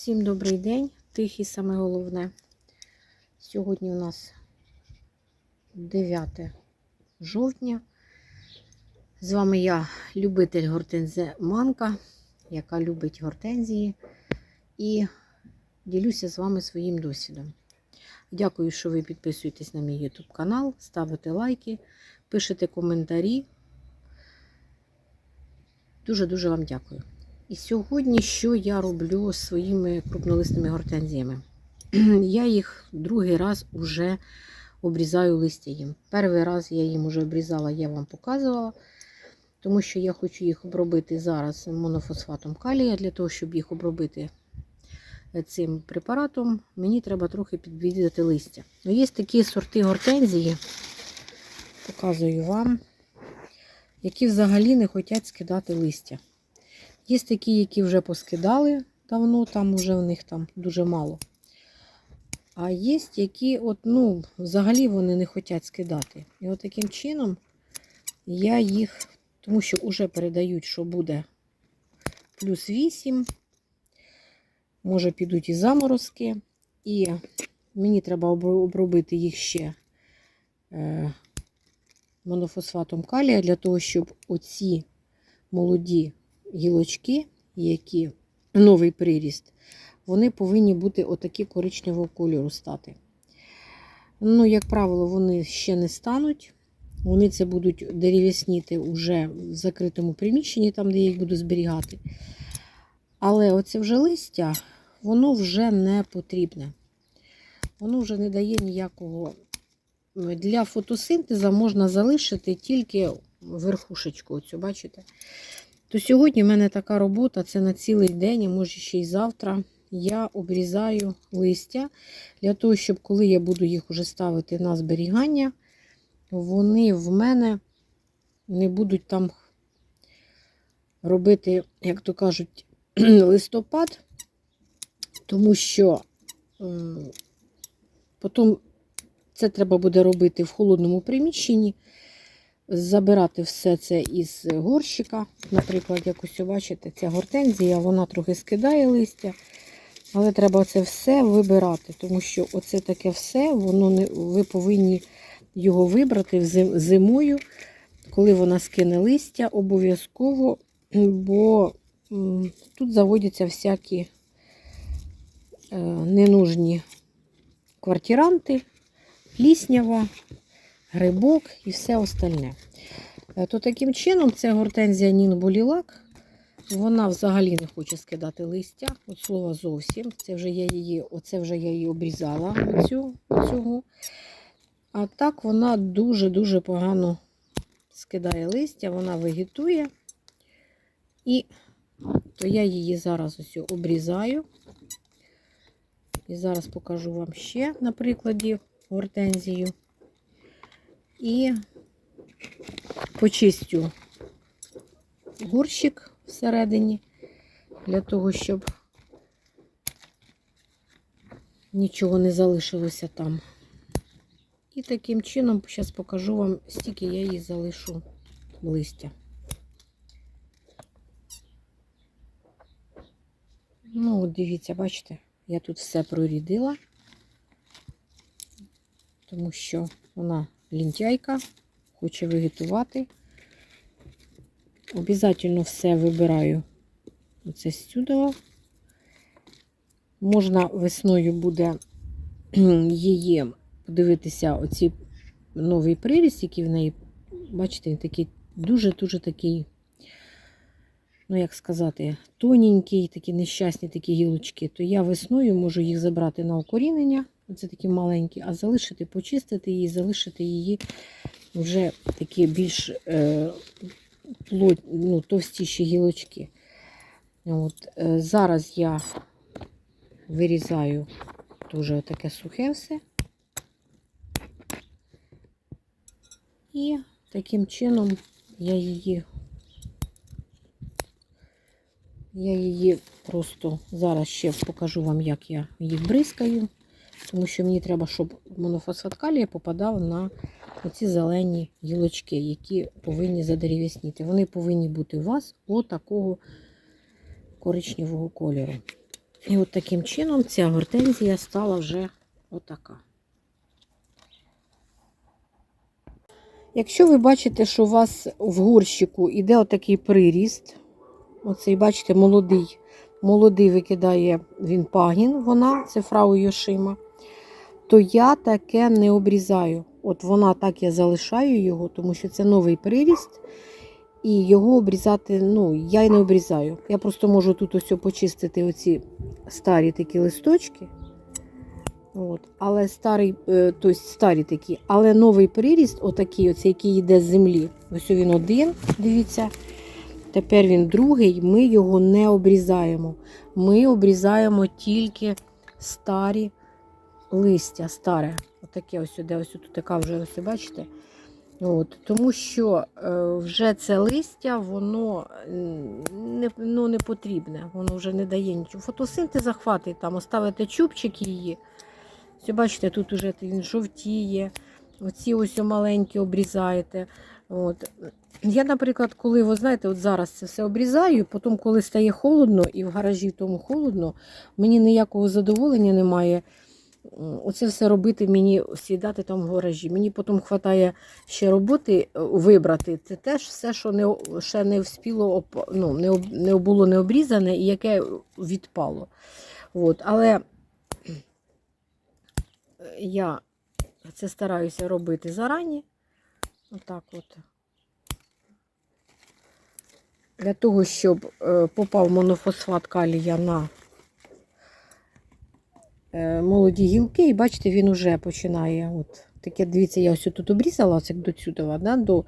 Всім добрий день, тихий саме головне. Сьогодні у нас 9 жовтня. З вами я, любитель гортензе Манка, яка любить гортензії, і ділюся з вами своїм досвідом. Дякую, що ви підписуєтесь на мій YouTube канал, ставите лайки, пишете коментарі. Дуже-дуже вам дякую. І сьогодні що я роблю з своїми крупнолисними гортензіями? Я їх другий раз вже обрізаю листя їм. Перший раз я їм вже обрізала, я вам показувала, тому що я хочу їх обробити зараз монофосфатом калія. Для того, щоб їх обробити цим препаратом, мені треба трохи підвідати листя. Ну, Є такі сорти гортензії, показую вам, які взагалі не хочуть скидати листя. Є такі, які вже поскидали давно, там вже в них там дуже мало. А є які, от, ну, взагалі вони не хочуть скидати. І от таким чином я їх, тому що вже передають, що буде плюс 8, може підуть і заморозки. І мені треба обробити їх ще е, монофосфатом калія для того, щоб оці молоді гілочки, які новий приріст, вони повинні бути отакі коричневого кольору стати. Ну, як правило, вони ще не стануть. Вони це будуть дерев'ясніти вже в закритому приміщенні, там, де я їх буду зберігати. Але оце вже листя, воно вже не потрібне. Воно вже не дає ніякого. Для фотосинтезу можна залишити тільки верхушечку. Оцю, бачите? То сьогодні в мене така робота, це на цілий день, а може ще й завтра. Я обрізаю листя для того, щоб коли я буду їх уже ставити на зберігання, вони в мене не будуть там робити, як то кажуть, листопад, тому що потім це треба буде робити в холодному приміщенні забирати все це із горщика. Наприклад, як ось бачите, ця гортензія, вона трохи скидає листя. Але треба це все вибирати, тому що оце таке все, воно не, ви повинні його вибрати зимою, коли вона скине листя, обов'язково, бо тут заводяться всякі е, ненужні квартиранти, пліснява, грибок і все остальне. Е, то таким чином ця гортензія Нінболілак, вона взагалі не хоче скидати листя. От слова зовсім. Це вже я її, Оце вже я її обрізала. Оцю, оцього. А так вона дуже-дуже погано скидає листя, вона вегетує. І то я її зараз ось обрізаю. І зараз покажу вам ще на прикладі гортензію. І почистю горщик всередині, для того, щоб нічого не залишилося там. І таким чином, зараз покажу вам, стільки я її залишу листя. Ну, от дивіться, бачите, я тут все прорідила, тому що вона лінтяйка, хоче вегетувати. Обязательно все вибираю оце сюди. Можна весною буде її подивитися, оці новий приріст, який в неї, бачите, він такий дуже-дуже такий, ну, як сказати, тоненький, такі нещасні такі гілочки, то я весною можу їх забрати на укорінення. Оце такі маленькі, а залишити, почистити її, залишити її вже такі більш е, плот, ну, товстіші гілочки. От, е, Зараз я вирізаю дуже таке сухе все. І таким чином я її я її просто зараз ще покажу вам, як я її бризкаю. Тому що мені треба, щоб монофосфат калія попадав на оці зелені гілочки, які повинні задерев'ясніти. Вони повинні бути у вас отакого коричневого кольору. І от таким чином ця гортензія стала вже отака. Якщо ви бачите, що у вас в горщику йде отакий приріст, оцей, бачите, молодий, молодий викидає він пагін, вона, це фрау Йошима, то я таке не обрізаю. От вона так я залишаю його, тому що це новий приріст. І його обрізати, ну, я й не обрізаю. Я просто можу тут ось почистити оці старі такі листочки. От. Але старий, тобто старі такі, але новий приріст, отакий, оцей, який йде з землі. Ось він один, дивіться. Тепер він другий, ми його не обрізаємо. Ми обрізаємо тільки старі листя, старе. Отаке ось сюди, ось тут така вже ось, бачите. От, тому що е, вже це листя, воно не, ну, не потрібне, воно вже не дає нічого. Фотосинтез захватить, там оставите чубчик її. Все, бачите, тут уже він жовтіє, оці ось маленькі обрізаєте. От. Я, наприклад, коли, ви знаєте, от зараз це все обрізаю, потім, коли стає холодно і в гаражі тому холодно, мені ніякого задоволення немає. Оце все робити мені сідати там в гаражі. Мені потім вистачає ще роботи е, вибрати. Це теж все, що не, ще не вспіло, ну, не, не було не обрізане і яке відпало. От. Але я це стараюся робити зарані. Отак от. Для того, щоб е, попав монофосфат калія на е, молоді гілки, і бачите, він уже починає. От, таке, дивіться, я ось тут обрізала, це до сюди, да, до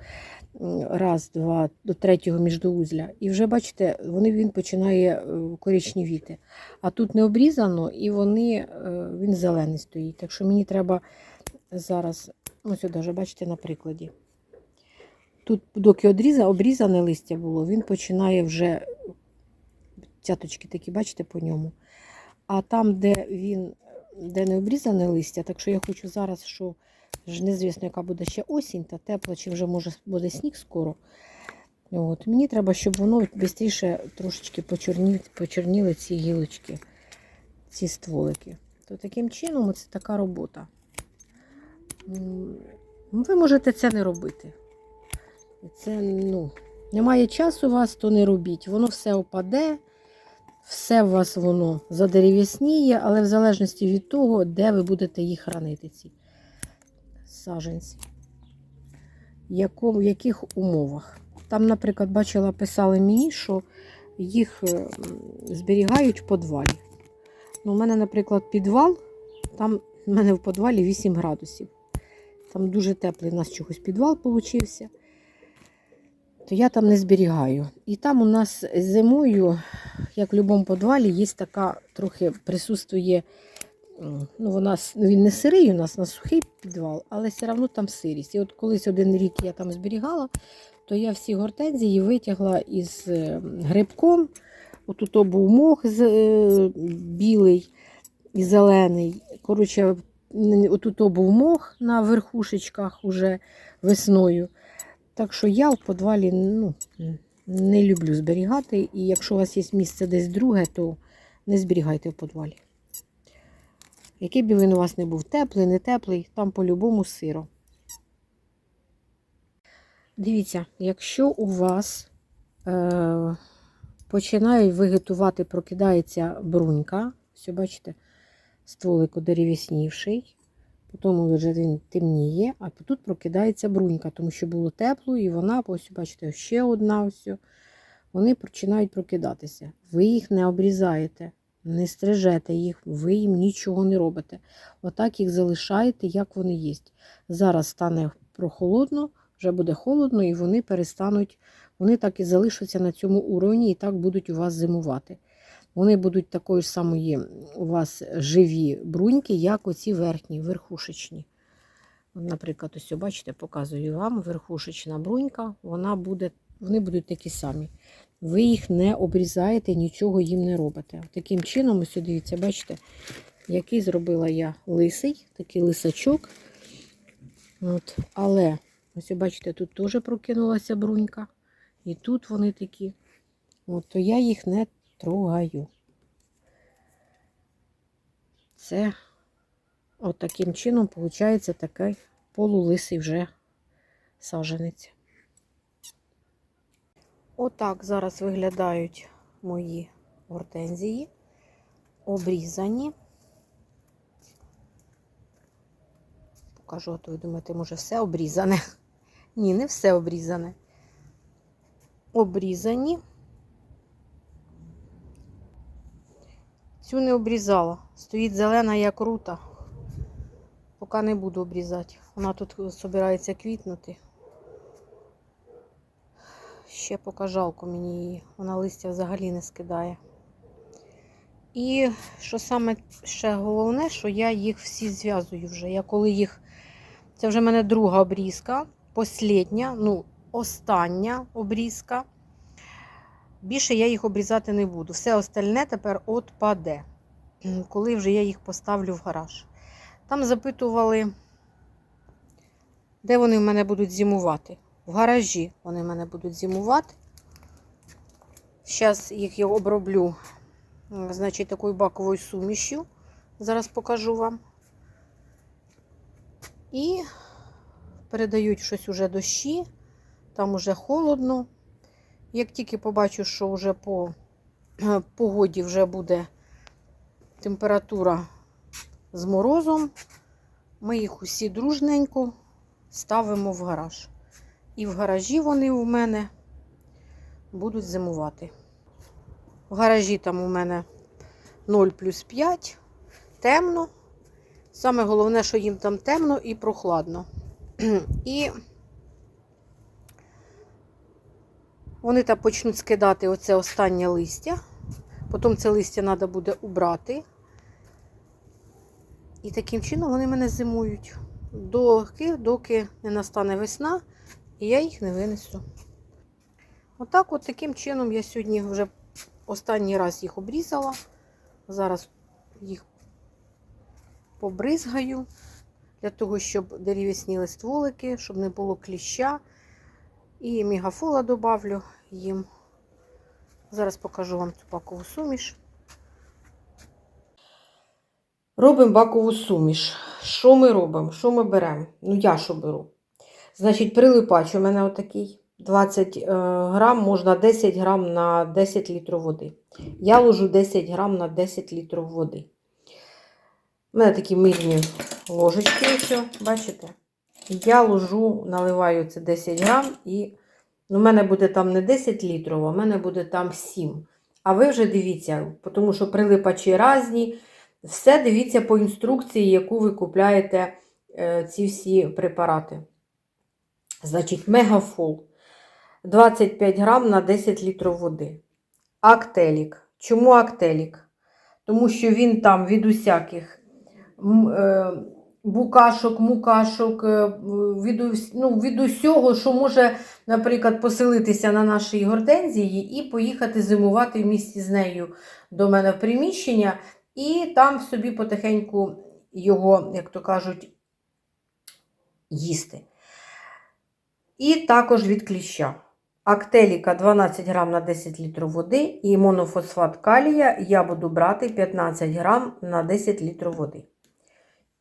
раз, два, до третього міждоузля. І вже, бачите, вони, він починає е, коричневіти. А тут не обрізано, і вони, е, він зелений стоїть. Так що мені треба зараз, ось сюди вже, бачите, на прикладі. Тут, доки одріза, обрізане листя було, він починає вже цяточки такі, бачите, по ньому. А там, де він, де не обрізане листя, так що я хочу зараз, що ж незвісно, яка буде ще осінь та тепло, чи вже може буде сніг скоро. От. Мені треба, щоб воно швидше трошечки почорні, почорніли ці гілочки, ці стволики. То таким чином це така робота. Ви можете це не робити. Це, ну, немає часу у вас, то не робіть. Воно все опаде, все у вас воно задерев'ясніє, але в залежності від того, де ви будете їх хранити, ці саженці. Яко, в яких умовах. Там, наприклад, бачила, писали мені, що їх е, зберігають в подвалі. Ну, у мене, наприклад, підвал, там в мене в подвалі 8 градусів. Там дуже теплий у нас чогось підвал получився то я там не зберігаю. І там у нас зимою, як в будь-якому підвалі, є така трохи присутствує. Ну, вона, він не сирий у нас на сухий підвал, але все одно там сирість. І от колись один рік я там зберігала, то я всі гортензії витягла із е, грибком. Отут був мох е, білий і зелений. Коротше, отут був мох на верхушечках уже весною. Так що я в підвалі ну, не люблю зберігати. І якщо у вас є місце десь друге, то не зберігайте в підвалі. Який би він у вас не був теплий, не теплий, там по-любому сиро. Дивіться, якщо у вас е, починають вегетувати, прокидається брунька, все бачите, стволик одерев'яснівший, потім вже він темніє, а тут прокидається брунька, тому що було тепло, і вона, ось бачите, ще одна ось. Вони починають прокидатися. Ви їх не обрізаєте, не стрижете їх, ви їм нічого не робите. Отак їх залишаєте, як вони є. Зараз стане прохолодно, вже буде холодно, і вони перестануть, вони так і залишаться на цьому уровні, і так будуть у вас зимувати. Вони будуть такої ж самої у вас живі бруньки, як оці верхні, верхушечні. Наприклад, ось бачите, показую вам верхушечна брунька, вона буде, вони будуть такі самі. Ви їх не обрізаєте, нічого їм не робите. Таким чином, ось дивіться, бачите, який зробила я лисий, такий лисачок. От. Але, ось бачите, тут теж прокинулася брунька. І тут вони такі. От, то я їх не трогаю. Це от таким чином виходить такий полулисий вже саженець. Отак зараз виглядають мої гортензії, обрізані. Покажу, а то ви думаєте, може все обрізане. Ні, не все обрізане. Обрізані. Цю не обрізала. Стоїть зелена, як рута. Поки не буду обрізати. Вона тут збирається квітнути. Ще поки жалко мені її. Вона листя взагалі не скидає. І що саме ще головне, що я їх всі зв'язую вже. Я коли їх. Це вже в мене друга обрізка, послідня, ну, остання обрізка. Більше я їх обрізати не буду. Все остальне тепер отпаде, коли вже я їх поставлю в гараж. Там запитували, де вони в мене будуть зимувати. В гаражі вони в мене будуть зимувати. Зараз їх я оброблю, значить, такою баковою сумішю. Зараз покажу вам. І передають щось уже дощі, там уже холодно. Як тільки побачу, що вже по е, погоді вже буде температура з морозом, ми їх усі дружненько ставимо в гараж. І в гаражі вони у мене будуть зимувати. В гаражі там у мене 0 плюс 5, темно. Саме головне, що їм там темно і прохладно. І вони там почнуть скидати оце останнє листя. Потім це листя треба буде убрати. І таким чином вони мене зимують. Доки, доки не настане весна, і я їх не винесу. Отак, от таким чином я сьогодні вже останній раз їх обрізала. Зараз їх побризгаю для того, щоб дерев'ясніли стволики, щоб не було кліща. І мегафола добавлю їм. Зараз покажу вам цю бакову суміш. Робимо бакову суміш. Що ми робимо? Що ми беремо? Ну, я що беру? Значить, прилипач у мене отакий. 20 е, грам, можна 10 грам на 10 літрів води. Я ложу 10 грам на 10 літрів води. У мене такі мирні ложечки, ось, бачите? Я ложу, наливаю це 10 грам, і ну, в мене буде там не 10 літрів, а в мене буде там 7. А ви вже дивіться, тому що прилипачі різні. Все дивіться по інструкції, яку ви купляєте е, ці всі препарати. Значить, мегафол 25 грам на 10 літрів води. Актелік. Чому актелік? Тому що він там від усяких е, букашок, мукашок, е, від, ну, від усього, що може, наприклад, поселитися на нашій гортензії і поїхати зимувати в місті з нею до мене в приміщення, і там собі потихеньку його, як то кажуть, їсти. І також від кліща. Актеліка 12 грам на 10 літрів води і монофосфат калія я буду брати 15 грам на 10 літрів води.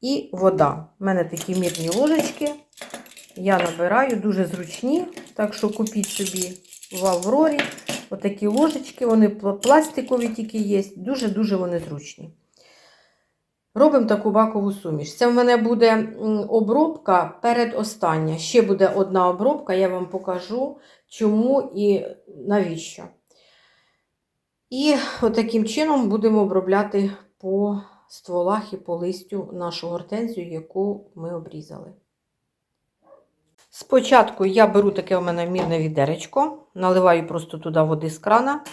І вода. У мене такі мірні ложечки. Я набираю дуже зручні, так що купіть собі в Аврорі. Отакі ложечки, вони пластикові тільки є. Дуже-дуже вони зручні. Робимо таку бакову суміш. Це в мене буде обробка передостання. Ще буде одна обробка, я вам покажу, чому і навіщо. І отаким чином будемо обробляти по стволах і по листю нашу гортензію, яку ми обрізали. Спочатку я беру таке у мене мірне відеречко, наливаю просто туди води з крана.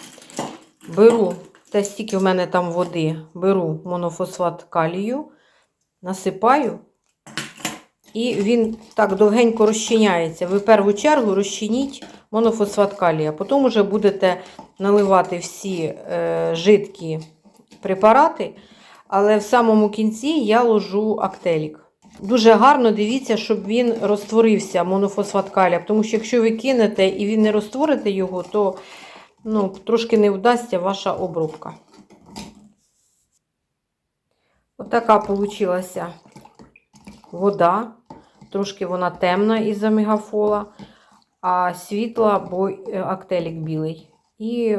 Беру те, стільки в мене там води, беру монофосфат калію, насипаю, і він так довгенько розчиняється. Ви в першу чергу розчиніть монофосфат калія. Потім вже будете наливати всі е, жидкі препарати, але в самому кінці я ложу актелік. Дуже гарно дивіться, щоб він розтворився, монофосфат калія. Тому що якщо ви кинете і він не розтворите його, то ну, трошки не вдасться ваша обробка. Отака вийшла вода. Трошки вона темна із-за мегафола, а світла, бо е, актелік білий. І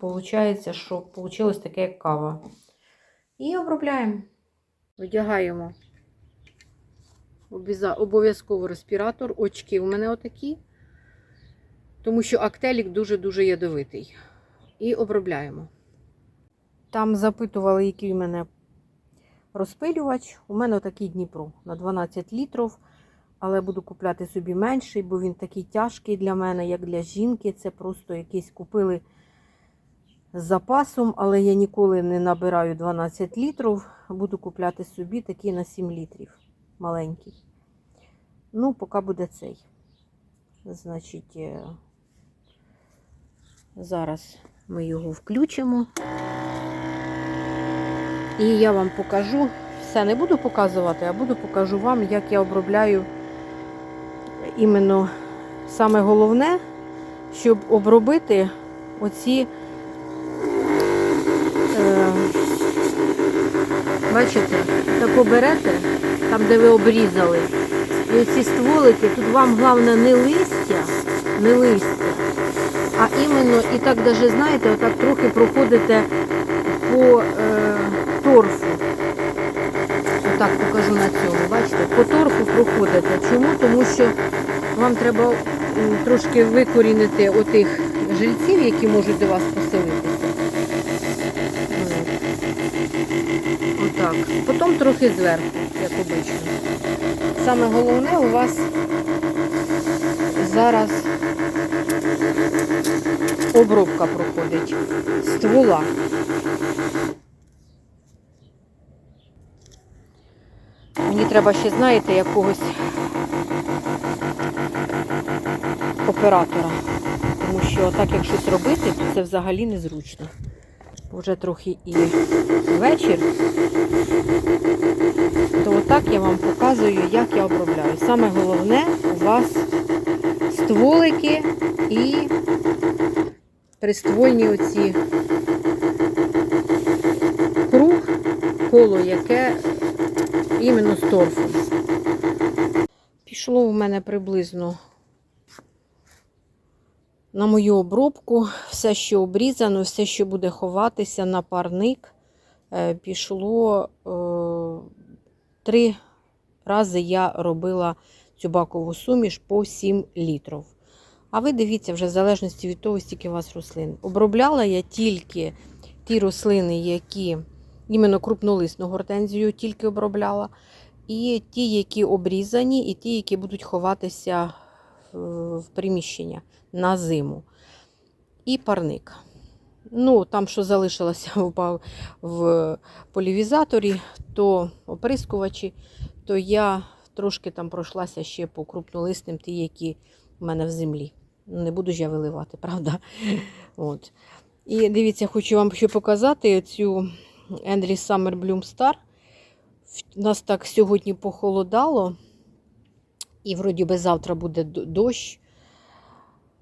виходить, що вийшло таке як кава. І обробляємо. Одягаємо обов'язково респіратор. Очки у мене отакі, тому що актелік дуже-дуже ядовитий. І обробляємо. Там запитували, який у мене розпилювач. У мене отакий Дніпро на 12 літрів. Але буду купляти собі менший, бо він такий тяжкий для мене, як для жінки. Це просто якийсь купили з запасом, але я ніколи не набираю 12 літрів. Буду купляти собі такий на 7 літрів. Маленький. Ну, поки буде цей. Значить, е, зараз ми його включимо. І я вам покажу. Все не буду показувати, а буду покажу вам, як я обробляю іменно саме головне, щоб обробити оці, бачите, тако берете, там, де ви обрізали, і оці стволики, тут вам головне не листя, не листя, а іменно, і так даже, знаєте, отак трохи проходите по е, торфу. Отак покажу на цьому. Бачите, по торфу проходите. Чому? Тому що вам треба трошки викорінити отих жильців, які можуть до вас поселитися. От. Отак. Потім трохи зверху, як обично. Саме головне у вас зараз обробка проходить ствола. Мені треба ще, знаєте, якогось оператора. Тому що так як щось робити, то це взагалі незручно. Вже трохи і вечір. То отак я вам показую, як я обробляю. Саме головне у вас стволики і приствольні оці круг, коло, яке іменно з торфом. Пішло в мене приблизно на мою обробку. Все, що обрізано, все, що буде ховатися на парник, е, пішло е, три рази я робила цю бакову суміш по 7 літрів. А ви дивіться, вже в залежності від того, скільки у вас рослин. Обробляла я тільки ті рослини, які іменно крупнолисну гортензію тільки обробляла. І ті, які обрізані, і ті, які будуть ховатися в в приміщення на зиму. І парник. Ну, там, що залишилося в, в полівізаторі, то оприскувачі, то я трошки там пройшлася ще по крупнолисним, ті, які в мене в землі. Не буду ж я виливати, правда? От. І дивіться, хочу вам ще показати цю Ендрі Summer Bloom Star. Нас так сьогодні похолодало, і вроді би завтра буде дощ.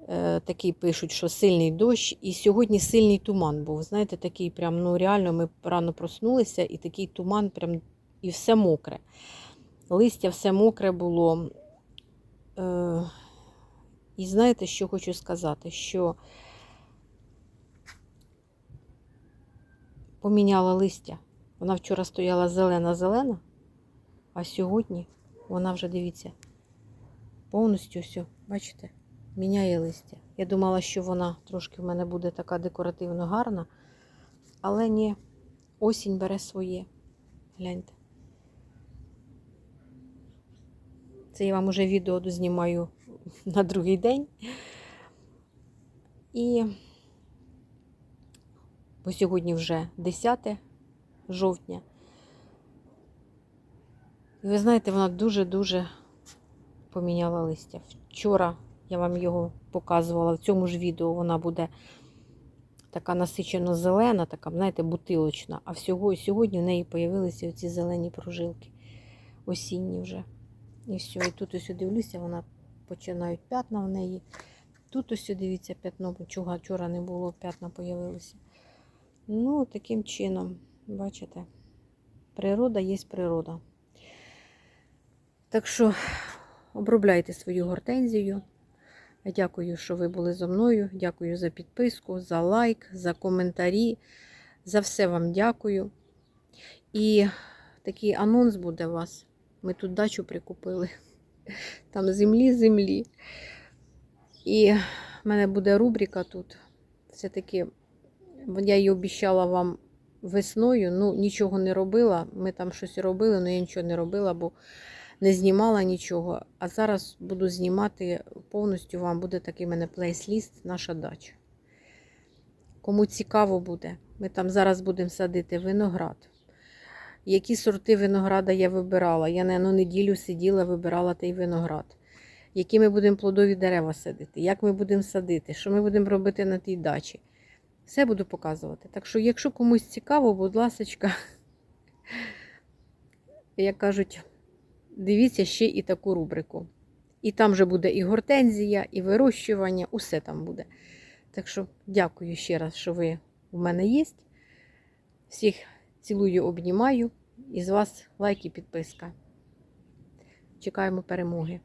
Е, Такий пишуть, що сильний дощ. І сьогодні сильний туман був. Знаєте, такий прям, ну реально, ми рано проснулися, і такий туман, прям, і все мокре. Листя все мокре було. Е, І знаєте, що хочу сказати? Що поміняла листя. Вона вчора стояла зелена-зелена, а сьогодні вона вже, дивіться, повністю все, бачите, міняє листя. Я думала, що вона трошки в мене буде така декоративно гарна, але ні, осінь бере своє. Гляньте. Це я вам уже відео дознімаю на другий день. І бо сьогодні вже 10 жовтня. І ви знаєте, вона дуже-дуже поміняла листя. Вчора я вам його показувала в цьому ж відео. Вона буде така насичено зелена, така, знаєте, бутилочна. А всього сьогодні в неї з'явилися оці зелені прожилки. Осінні вже. І все. І тут ось дивлюся, вона починають п'ятна в неї. Тут ось дивіться п'ятно, бо чого вчора не було, п'ятна з'явилися. Ну, таким чином, бачите. Природа є природа. Так що обробляйте свою гортензію. Дякую, що ви були зі мною. Дякую за підписку, за лайк, за коментарі. За все вам дякую. І такий анонс буде у вас. Ми тут дачу прикупили. Там землі, землі. І в мене буде рубрика тут. Все-таки я її обіцяла вам весною. Ну, нічого не робила. Ми там щось робили, але я нічого не робила, бо не знімала нічого. А зараз буду знімати повністю вам буде такий мене плейс-ліст, наша дача. Кому цікаво буде, ми там зараз будемо садити виноград. Які сорти винограда я вибирала? Я на неділю сиділа, вибирала той виноград. Які ми будемо плодові дерева садити, як ми будемо садити, що ми будемо робити на тій дачі. Все буду показувати. Так що, якщо комусь цікаво, будь ласка, як кажуть, дивіться ще і таку рубрику. І там же буде і гортензія, і вирощування, усе там буде. Так що дякую ще раз, що ви в мене є. Всіх цілую, обнімаю. І з вас лайк і підписка. Чекаємо перемоги.